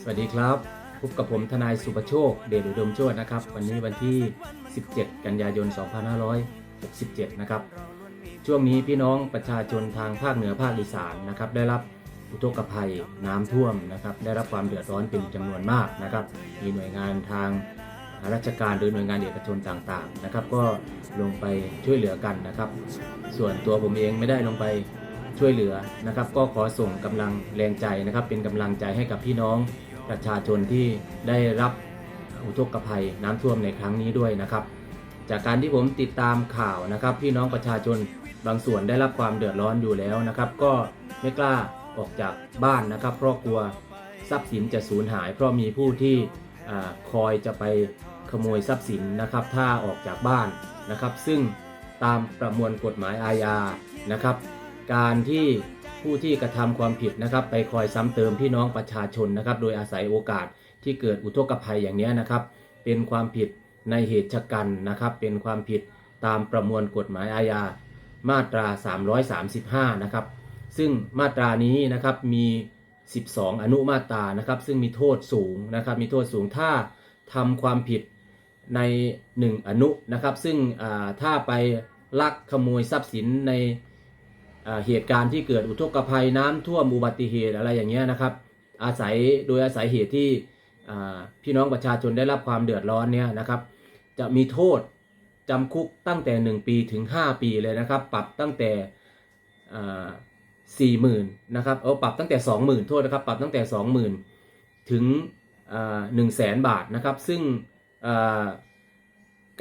สวัสดีครับ พบกับผมทนายสุประโชค เดชอุดมโชตนะครับ วันนี้วันที่ 17 กันยายน 2567 นะครับ ช่วงนี้พี่น้องประชาชนทางภาคเหนือภาคอีสานนะครับ ได้รับอุทกภัยน้ำท่วมนะครับ ได้รับความเดือดร้อนเป็นจำนวนมากนะครับ มีหน่วยงานทางราชการหรือหน่วยงานเอกชนต่างๆนะครับ ก็ลงไปช่วยเหลือกันนะครับ ส่วนตัวผมเองไม่ได้ลงไป ช่วยเหลือนะครับ ก็ขอส่งกำลังแรงใจนะครับ เป็นกำลังใจให้กับพี่น้องประชาชนที่ได้รับอุทกภัยน้ำท่วมในครั้งนี้ด้วยนะครับ จากการที่ผมติดตามข่าวนะครับ พี่น้องประชาชนบางส่วนได้รับความเดือดร้อนอยู่แล้วนะครับ ก็ไม่กล้าออกจากบ้านนะครับเพราะกลัวทรัพย์สินจะสูญหาย เพราะมีผู้ที่อคอยจะไปขโมยทรัพย์สินนะครับ ถ้าออกจากบ้านนะครับ ซึ่งตามประมวลกฎหมายอาญานะครับ การที่ผู้ที่กระทำความผิดนะครับ ไปคอยซ้ำเติมพี่น้องประชาชนนะครับ โดยอาศัยโอกาสที่เกิดอุทกภัยอย่างนี้นะครับ เป็นความผิดในเหตุชะกันนะครับ เป็นความผิดตามประมวลกฎหมายอาญามาตรา 335 นะครับ ซึ่งมาตรานี้นะครับมี 12 อนุมาตรานะครับ ซึ่งมีโทษสูงนะครับ มีโทษสูงถ้าทำความผิดใน 1 อนุนะครับ ซึ่งถ้าไปลักขโมยทรัพย์สินใน เหตุการณ์ที่เกิดอุทกภัยน้ำท่วมอุบัติเหตุอะไรอย่างเงี้ยนะครับ อาศัยโดยอาศัยเหตุที่พี่น้องประชาชนได้รับความเดือดร้อนเนี่ยนะครับ จะมีโทษจำคุกตั้งแต่ 1 ปีถึง 5 ปีเลยนะครับ ปรับตั้งแต่สี่หมื่นนะครับเอาปรับตั้งแต่ 20,000 โทษนะครับ ปรับตั้งแต่ 20,000 ถึงหนึ่งแสนบาทนะครับ ซึ่ง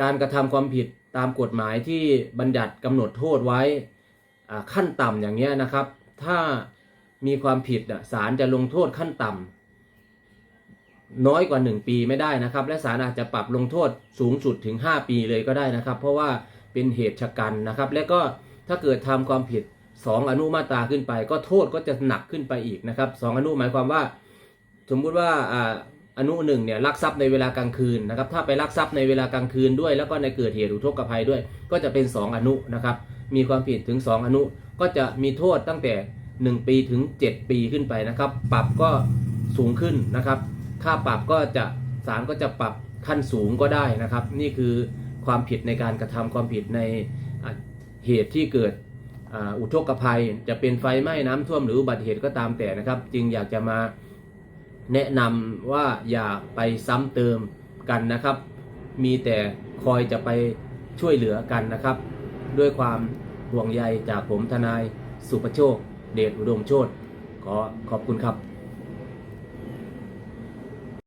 การกระทำความผิดตามกฎหมายที่บัญญัติกำหนดโทษไว้ ขั้นต่ำอย่างเงี้ยนะครับ ถ้ามีความผิดศาลจะลงโทษขั้นต่ำน้อยกว่า 1 ปีไม่ได้นะครับ และศาลอาจจะปรับลงโทษสูงสุดถึง 5 ปีเลยก็ได้นะครับ เพราะว่าเป็นเหตุชะกันนะครับ และก็ถ้าเกิดทำความผิด 2 อนุมาตราขึ้นไป ก็โทษก็จะหนักขึ้นไปอีกนะครับสองอนุหมายความว่า สมมุติว่าอ่าอนุหนึ่งเนี่ยลักทรัพย์ในเวลากลางคืนนะครับ ถ้าไปลักทรัพย์ในเวลากลางคืนด้วย แล้วก็ในเกิดเหตุอุทกภัยด้วย ก็จะเป็น 2 อนุนะครับ มีความผิดถึง 2 อนุ ก็จะมีโทษตั้งแต่ 1 ปีถึง 7 ปีขึ้นไปนะครับ ปรับก็สูงขึ้นนะครับ ค่าปรับก็จะศาลก็จะปรับขั้นสูงก็ได้นะครับ นี่คือความผิดในการกระทำความผิดในเหตุที่เกิดอ,อุทกภัย จะเป็นไฟไหม้น้ำท่วมหรืออุบัติเหตุก็ตามแต่นะครับ จึงอยากจะมาแนะนำว่าอย่าไปซ้ำเติมกันนะครับ มีแต่คอยจะไปช่วยเหลือกันนะครับ ด้วยความห่วงใยจากผมทนายสุประโชค เดชอุดมโชตขอขอบคุณครับ